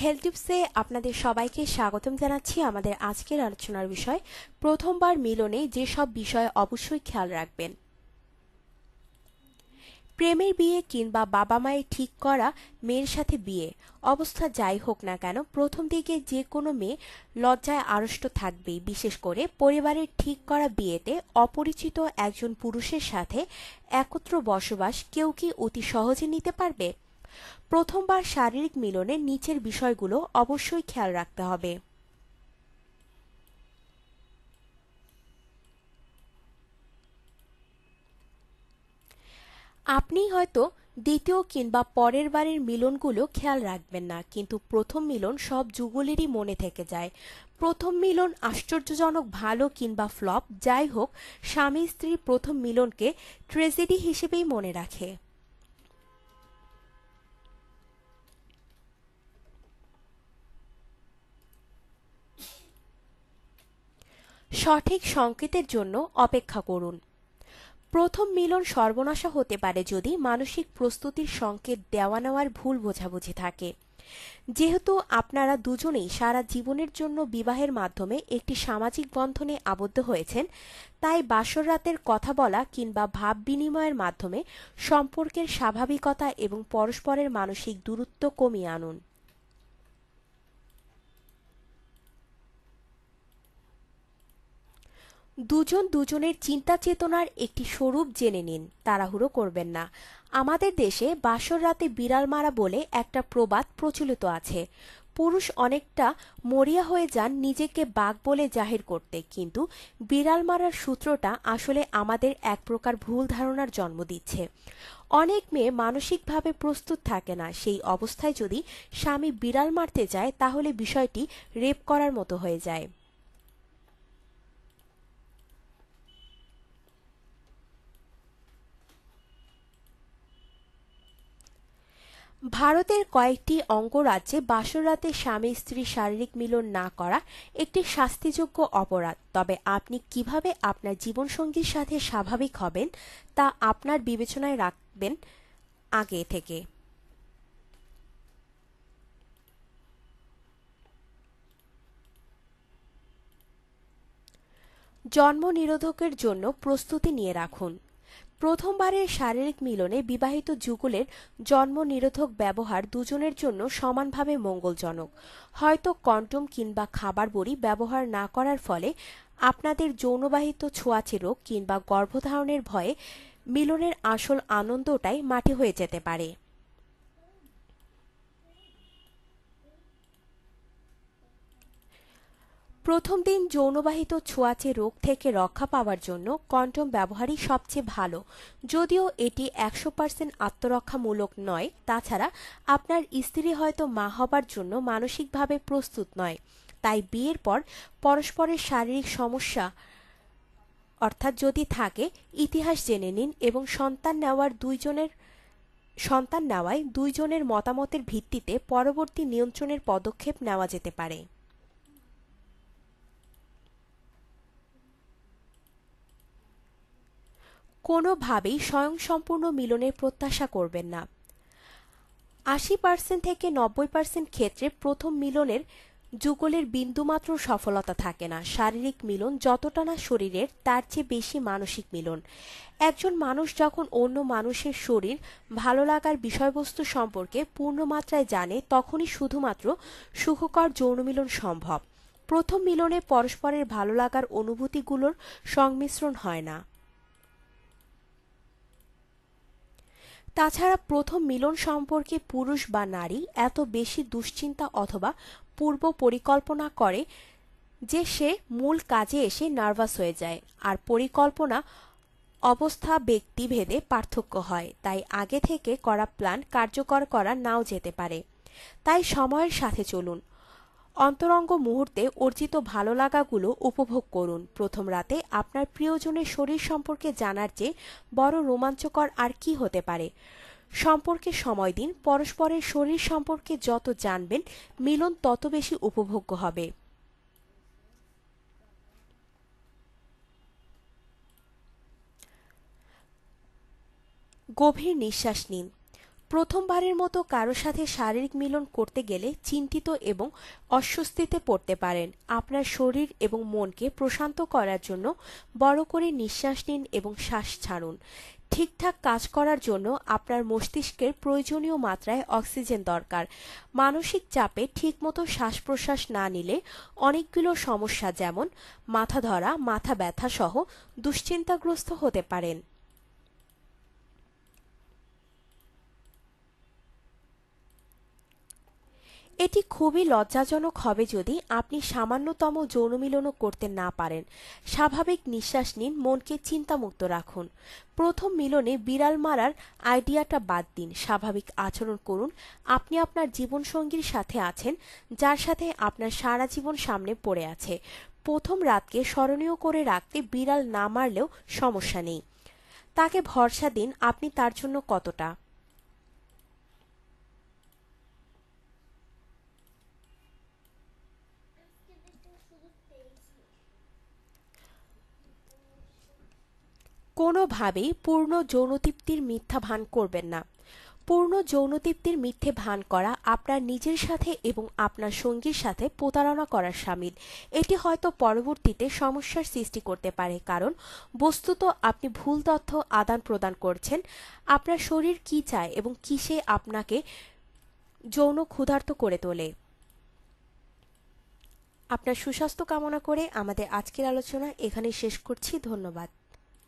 Health টিপসে আপনাদের সবাইকে স্বাগতম জানাচ্ছি আমাদের আজকের আলোচনার বিষয়, প্রথমবার মিলনে যেসব বিষয় অবশ্যই খেয়াল রাখবেন। প্রেমের বিয়ে কিংবা বাবা মায়ের ঠিক করা, মেয়ের সাথে বিয়ে, অবস্থা যাই হোক না কেন, প্রথম দিকে যে কোনো মেয়ে লজ্জায় আড়ষ্ট থাকবেই, বিশেষ করে পরিবারের ঠিক করা বিয়েতে অপরিচিত একজন পুরুষের সাথে একত্র বসবাস কেউ কি অতি সহজে নিতে পারবে? প্রথমবার শারীরিক মিলনে নিচের বিষয়গুলো অবশ্যই খেয়াল রাখতে হবে। আপনি হয়তো দ্বিতীয় কিংবা পরের বারের মিলনগুলো খেয়াল রাখবেন না, কিন্তু প্রথম মিলন সব যুগলেরই মনে থেকে যায়। প্রথম মিলন আশ্চর্যজনক ভালো কিংবা ফ্লপ, যাই হোক স্বামী স্ত্রীর প্রথম মিলনকে ট্রেজেডি হিসেবেই মনে রাখে। সঠিক সংকেতের জন্য অপেক্ষা করুন। প্রথম মিলন সর্বনাশা হতে পারে যদি মানসিক প্রস্তুতির সংকেত দেওয়া নেওয়ার ভুল বোঝাবুঝি থাকে। যেহেতু আপনারা দুজনেই সারা জীবনের জন্য বিবাহের মাধ্যমে একটি সামাজিক বন্ধনে আবদ্ধ হয়েছেন, তাই বাসর রাতের কথা বলা কিংবা ভাব বিনিময়ের মাধ্যমে সম্পর্কের স্বাভাবিকতা এবং পরস্পরের মানসিক দূরত্ব কমিয়ে আনুন। দুজন দুজনের চিন্তা চেতনার একটি স্বরূপ জেনে নিন। তাড়াহুড়ো করবেন না। আমাদের দেশে বাসর রাতে বিড়াল মারা বলে একটা প্রবাদ প্রচলিত আছে। পুরুষ অনেকটা মরিয়া হয়ে যান নিজেকে বাঘ বলে জাহির করতে, কিন্তু বিড়াল মারার সূত্রটা আসলে আমাদের এক প্রকার ভুল ধারণার জন্ম দিচ্ছে। অনেক মেয়ে মানসিকভাবে প্রস্তুত থাকে না। সেই অবস্থায় যদি স্বামী বিড়াল মারতে যায়, তাহলে বিষয়টি রেপ করার মতো হয়ে যায়। ভারতের কয়েকটি অঙ্গরাজ্যে বাসরাতে স্বামী স্ত্রী শারীরিক মিলন না করা একটি শাস্তিযোগ্য অপরাধ। তবে আপনি কীভাবে আপনার জীবনসঙ্গীর সাথে স্বাভাবিক হবেন তা আপনার বিবেচনায় রাখবেন আগে থেকে। জন্ম নিরোধকের জন্য প্রস্তুতি নিয়ে রাখুন। প্রথমবারের শারীরিক মিলনে বিবাহিত যুগলের জন্ম নিরোধক ব্যবহার দুজনের জন্য সমানভাবে মঙ্গলজনক। হয়তো কন্টম কিংবা খাবার বড়ি ব্যবহার না করার ফলে আপনাদের যৌনবাহিত ছোঁয়াচে রোগ কিংবা গর্ভধারণের ভয়ে মিলনের আসল আনন্দটাই মাটি হয়ে যেতে পারে। প্রথম দিন যৌনবাহিত ছোঁয়াচে রোগ থেকে রক্ষা পাওয়ার জন্য কন্ডম ব্যবহারই সবচেয়ে ভালো। যদিও এটি একশো পার্সেন্ট আত্মরক্ষামূলক নয়, তাছাড়া আপনার স্ত্রী হয়তো মা হবার জন্য মানসিকভাবে প্রস্তুত নয়। তাই বিয়ের পর পরস্পরের শারীরিক সমস্যা অর্থাৎ যদি থাকে, ইতিহাস জেনে নিন এবং সন্তান নেওয়ার দুইজনের, সন্তান নেওয়ায় দুইজনের মতামতের ভিত্তিতে পরবর্তী নিয়ন্ত্রণের পদক্ষেপ নেওয়া যেতে পারে। কোনোভাবেই স্বয়ংসম্পূর্ণ মিলনের প্রত্যাশা করবেন না। আশি পার্সেন্ট থেকে নব্বই পার্সেন্ট ক্ষেত্রে প্রথম মিলনের যুগলের বিন্দুমাত্র সফলতা থাকে না। শারীরিক মিলন যতটা না শরীরের, তার চেয়ে বেশি মানসিক মিলন। একজন মানুষ যখন অন্য মানুষের শরীর, ভালো লাগার বিষয়বস্তু সম্পর্কে পূর্ণমাত্রায় জানে, তখনই শুধুমাত্র সুখকর যৌন মিলন সম্ভব। প্রথম মিলনে পরস্পরের ভালো লাগার অনুভূতিগুলোর সংমিশ্রণ হয় না। তাছাড়া প্রথম মিলন সম্পর্কে পুরুষ বা নারী এত বেশি দুশ্চিন্তা অথবা পূর্ব পরিকল্পনা করে যে সে মূল কাজে এসে নার্ভাস হয়ে যায়। আর পরিকল্পনা, অবস্থা ব্যক্তি ভেদে পার্থক্য হয়। তাই আগে থেকে করা প্ল্যান কার্যকর করা নাও যেতে পারে। তাই সময়ের সাথে চলুন। অন্তরঙ্গ মুহূর্তে অর্জিত ভালো লাগাগুলো উপভোগ করুন। প্রথম রাতে আপনার প্রিয়জনের শরীর সম্পর্কে জানার চেয়ে বড় রোমাঞ্চকর আর কি হতে পারে? সম্পর্কে সময় দিন, পরস্পরের শরীর সম্পর্কে যত জানবেন, মিলন তত বেশি উপভোগ্য হবে। গভীর নিঃশ্বাস নিন। প্রথমবারের মতো কারও সাথে শারীরিক মিলন করতে গেলে চিন্তিত এবং অস্বস্তিতে পড়তে পারেন। আপনার শরীর এবং মনকে প্রশান্ত করার জন্য বড় করে নিঃশ্বাস নিন এবং শ্বাস ছাড়ুন। ঠিকঠাক কাজ করার জন্য আপনার মস্তিষ্কের প্রয়োজনীয় মাত্রায় অক্সিজেন দরকার। মানসিক চাপে ঠিকমতো শ্বাস প্রশ্বাস না নিলে অনেকগুলো সমস্যা যেমন মাথা ধরা, মাথা ব্যথা সহ দুশ্চিন্তাগ্রস্ত হতে পারেন। এটি খুবই লজ্জাজনক হবে যদি আপনি সামান্যতম যৌনমিলনও করতে না পারেন। স্বাভাবিক নিঃশ্বাস নিন, মনকে চিন্তামুক্ত রাখুন। প্রথম মিলনে বিড়াল মারার আইডিয়াটা বাদ দিন। স্বাভাবিক আচরণ করুন। আপনি আপনার জীবনসঙ্গীর সাথে আছেন, যার সাথে আপনার সারা জীবন সামনে পড়ে আছে। প্রথম রাতকে স্মরণীয় করে রাখতে বিড়াল না মারলেও সমস্যা নেই। তাকে ভরসা দিন আপনি তার জন্য কতটা। কোনোভাবেই পূর্ণ যৌনতৃপ্তির মিথ্যা ভান করবেন না। পূর্ণ যৌনতৃপ্তির মিথ্যে ভান করা আপনার নিজের সাথে এবং আপনার সঙ্গীর সাথে প্রতারণা করার সামিল। এটি হয়তো পরবর্তীতে সমস্যার সৃষ্টি করতে পারে, কারণ বস্তুত আপনি ভুল তথ্য আদান প্রদান করছেন, আপনার শরীর কি চায় এবং কিসে আপনাকে যৌন ক্ষুধার্ত করে তোলে। আপনার সুস্বাস্থ্য কামনা করে আমাদের আজকের আলোচনা এখানে শেষ করছি। ধন্যবাদ।